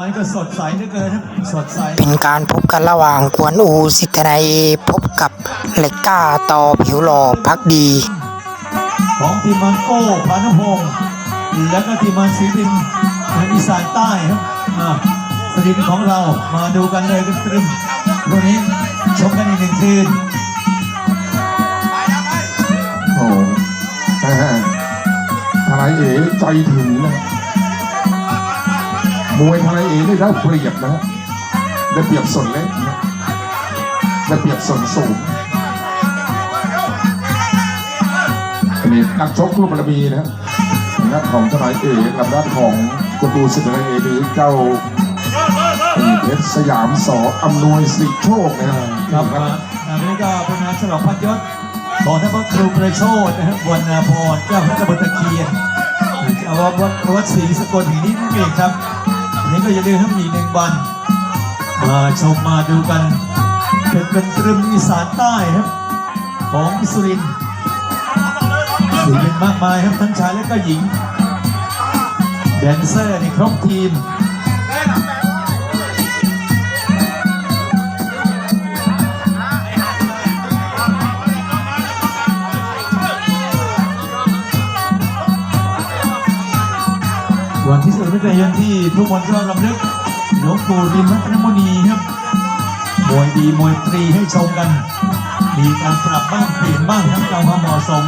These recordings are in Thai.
มันก็สดใสเหลือเกินครับสดใส เป็นการพบกันระหว่างกวนอูสิทธนายพบกับเหล็กก้าต่อผิวหล่อพักดี ของทีมมันโก้พานุพงศ์แล้วก็ทีมมันศรีดินทางอีสานใต้ครับอ่าสรินของเรามาดูกันเลยกันตรึมวันนี้ชมกันอีกหนึ่งคืนโอ้แม่ทนายเอ๋ใจถึงนะ มวยทนายเอ๋ได้ได้เปรียบนะได้เปรียบส่วนเล็กนะได้เปรียบส่วนสูงอันนี้นักชกรูปบารมีนะนักของทนายเอกับด้านของกุตูสิทธิ์นเอหรือเจ้าเพชรสยามสออำนวยสิโชคนะครับอ่าอันนี้ก็เป็นงานฉลองพัดยศของท่านพระครูประโชดนะครับวันนาพรเจ้าพระตะบตะเคียนเจ้าวัดวัดศรีสกลแห่งนี้นั่นเองครับ นี้ก็อย่าลืมให้มีหนึ่งวัน มาชมมาดูกัน เป็นเป็นตรึมอีสานใต้ครับ ของสุรินทร์สุรินมากมายครับทั้งชายและก็หญิง แดนเซอร์นี่ครบทีม วันที่สุดมิถุนายนที่ทุกคนก็รำลึกหลวงปู่ริมพัฒนมณีครับมวยดีมวยตรีให้ชมกัน มีการปรับบ้างเปลี่ยนบ้างทั้งตามความเหมาะสม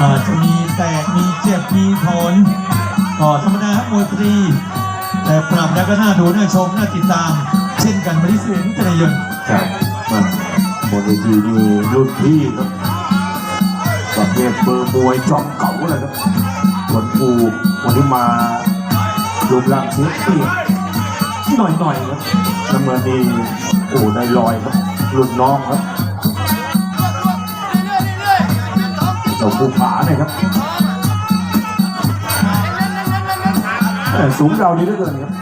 อาจจะมีแตกมีเจ็บมีถอนก็ธรรมดาครับมวยตรี แต่ปรับแล้วก็น่าดูน่าชมน่าติดตาม เช่นกันวันที่สิบมิถุนายนครับมันบนเวทีนี่รุ่นพี่ครับประเภทเบอร์มวยจอมเก่าเลยครับคนปู วันนี้มารูปร่างเสียเปรียบหน่อยหน่อยๆครับน้ำเงินนี่โอ้ได้ลอยครับรุ่นน้องครับเจ้าภูผาเนี่ยครับสูงเรานี้เหลือเกินครับ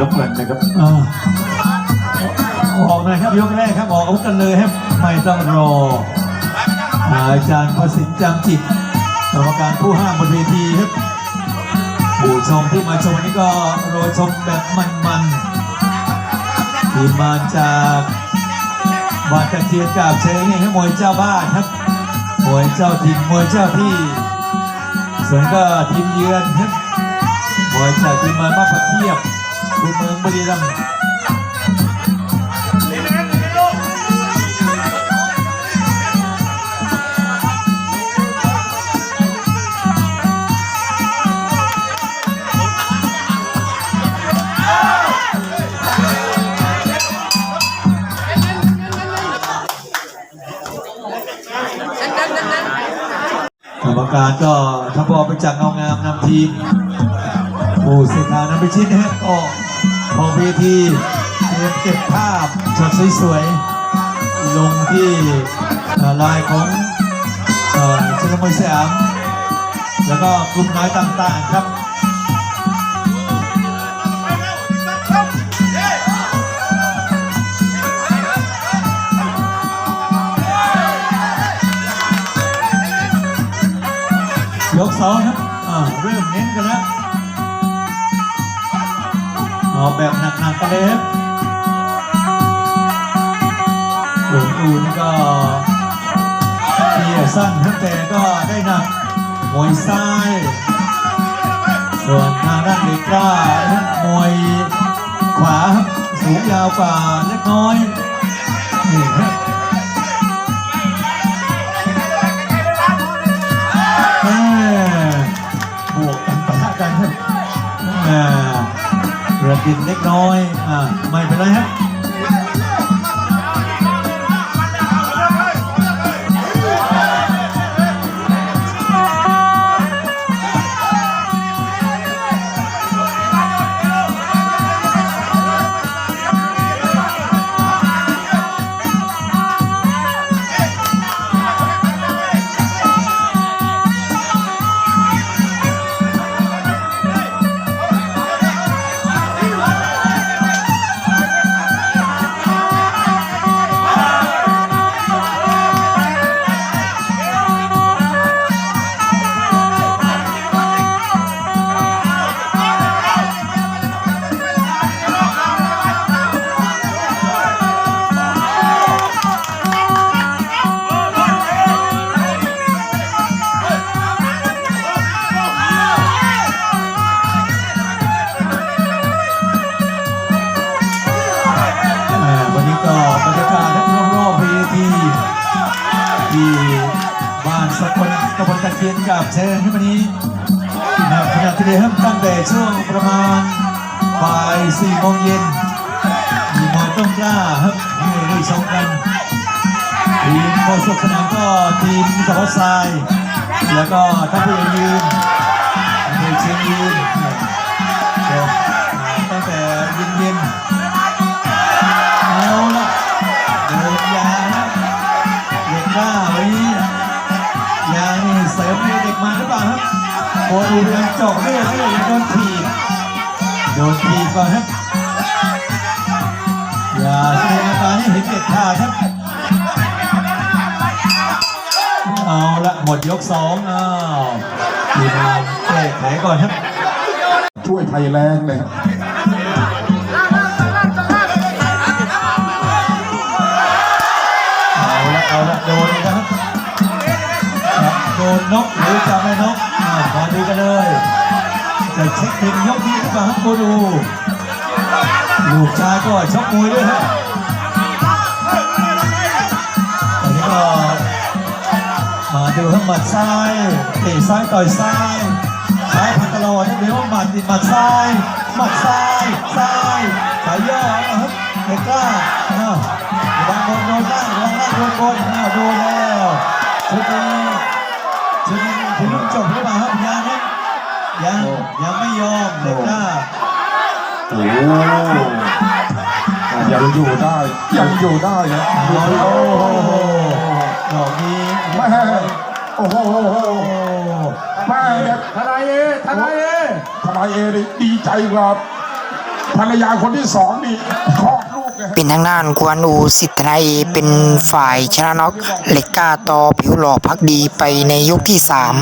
ยกเงินนะครับออกน่อยครับยกแรกครับออกอาวุธกันเลยครับไม่ต้องรออาจารย์ประสิทธิ์จำจิต รรมการผู้ห้ามบนเวทีครับผู้ชมที่มาชมวันนี้ก็รอชมแบบมันๆที่มาจากบาดตะเคียนกาบเชิงนี่ครับมวยเจ้าบ้านครับมวยเจ้าถิ่นมวยเจ้าที่ ส่วนก็ทีมเยือนครับมวยจากทีมมาบ้านพักเทียบคือเมืองบุรีรัมย์ การก็ทบอไปจากเงางามนำทีมผู้เสถานำไปชิดนะฮะก็พอเวทีเตรียมเก็บภาพช็อตสวยๆลงที่ลายของเอ่อชลมวยสยามแล้วก็กลุ่มน้อยต่างๆครับ สองครับอ่าเริ่มเน้นกันแล้วเอาแบบหนักๆกันเลยครับหลวงอูนก็เทียสั้นครับแต่ก็ได้หนักมวยซ้าย ส่วนทางด้านเด็กกล้านะครับมวยขวาสูงยาวกว่าเล็กน้อยนี่ครับ กระดินเล็กน้อย อ่า ไม่เป็นไรฮะ เพียนกับเชิญที่วันนี้นะขณะที่เดิมตั้งแต่ช่วงประมาณบ่ายสี่โมงเย็นมีมวยต้นกล้าครับที่ได้ชมกันทีมโคศกสนามก็ทีมสวัสดิ์ทราย แล้วก็ท่านผู้ใหญ่ยืนเด็กเชียงยืนตั้งแต่ย็นเย็นๆ โคดูยังจาะเรื่อยๆโดนถีบโดนถีบก่อนครับอย่าแสดงอาการให้เห็นเด็ดขาดครับ เอาละหมดยกสองอ้าวทีมงานแก้ไขก่อนครับ ช่วยไทยแรงเลยครับเอาละเอาละโดนอีกแล้วครับจะโดนนกหรือจะไม่นก มาดูกันเลยจะเช็คถึงยกนี้หรือเปล่าครับโกดูลูกชายก็ชกมวยด้วยครับตอนนี้ก็มาดูครับหมัดซ้ายเตะซ้ายต่อยซ้ายซ้ายพันตลอดนะเดี๋ยวหมัดติดหมัดซ้ายหมัดซ้ายซ้ายสายย่อเอาครับเอกล้าอ้าวดังโดนโดนล่างดังล่างโดนบนอ้าวโดนแล้วชุดนี้ชุดนี้ ถึงจบหรือเปล่าครับยังครับยังยังไม่ยอมเอกล้าโอ้ยังอยู่ได้ยังอยู่ได้ครับโอ้โหดอกนี้แม่โอ้โหโอ้โหแม่เนี่ยทนายเอทนายเอทนายเอนี่ดีใจครับภรรยาคนที่สองนี่คลอดลูกไง เป็นทางด้านกวนอูสิทธนายเป็นฝ่ายชนะน็อกเล็กก้าต่อผิวหล่อพักดีไปในยกที่สาม